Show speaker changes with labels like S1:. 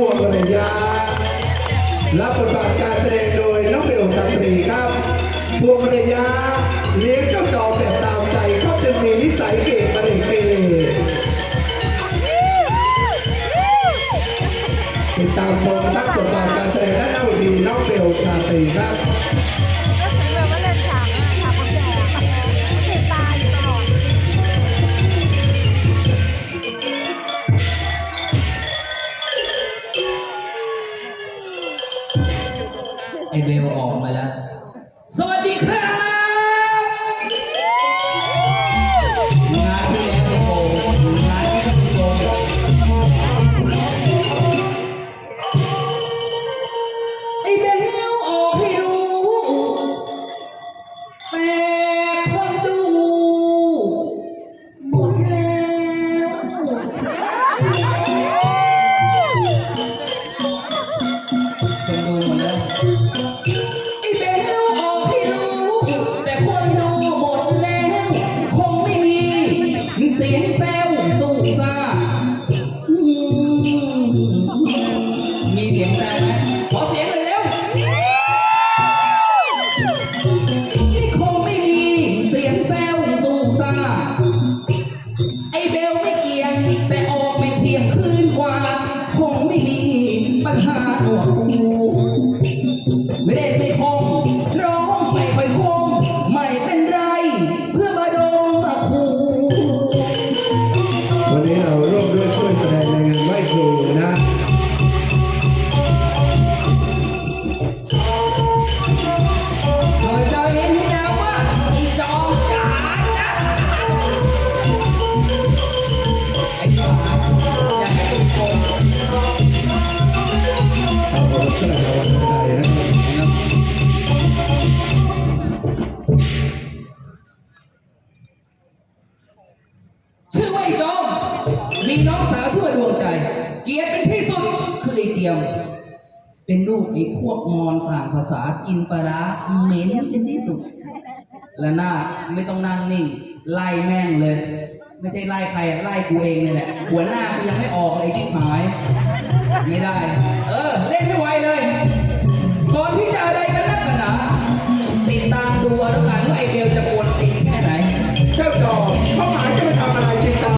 S1: ่วงภรรยารับบทบาทการแสดงโดยน้องเบลตันตรีครับพวงภรรยาเลี้ยงเจ้าดอกแบบตามใจเขาจะมีนิสัยเก่งประเด็นเกเรติดตามชมรับบทบาทการแสดงด้านหน้าเวทีน้องเบลชาตรีครับ
S2: ไอเบลออกมาแล้ว สวัสดี สียงแซวสู้ซ่าอืมมีเสียงแซวไหมขอเสียงเลยเร็ว นี่คงไม่มีเสียงแซวสู้ซ่า ไอเบลไม่เกียง แต่ออกไม่เที่ยงคืนกว่า คงไม่มีปัญหาหนวกหู เอา
S1: ลักษณะวันใจนะครับ
S2: ชื่อว่าไอ้จอมมีน้องสาวชื่อว่าดวงใจ เกียดเป็นที่สุดคือไอ้เจียม เป็นลูกไอ้พวกมอญต่างภาษากินปลาร้าเหม็นเป็นที่สุด และหน้าไม่ต้องนั่งนิ่ง ไล่แม่งเลย ไม่ใช่ไล่ใครไล่กูเองเนี่ยแหละหัวหน้ากูยังไม่ออกเลยชิบหาย ไม่ได้ เออ เล่นไม่ไหวเลย ก่อนที่จะอะไรกันนักกันหนาติดตามดูแล้วกันว่าไอเบลจะปวน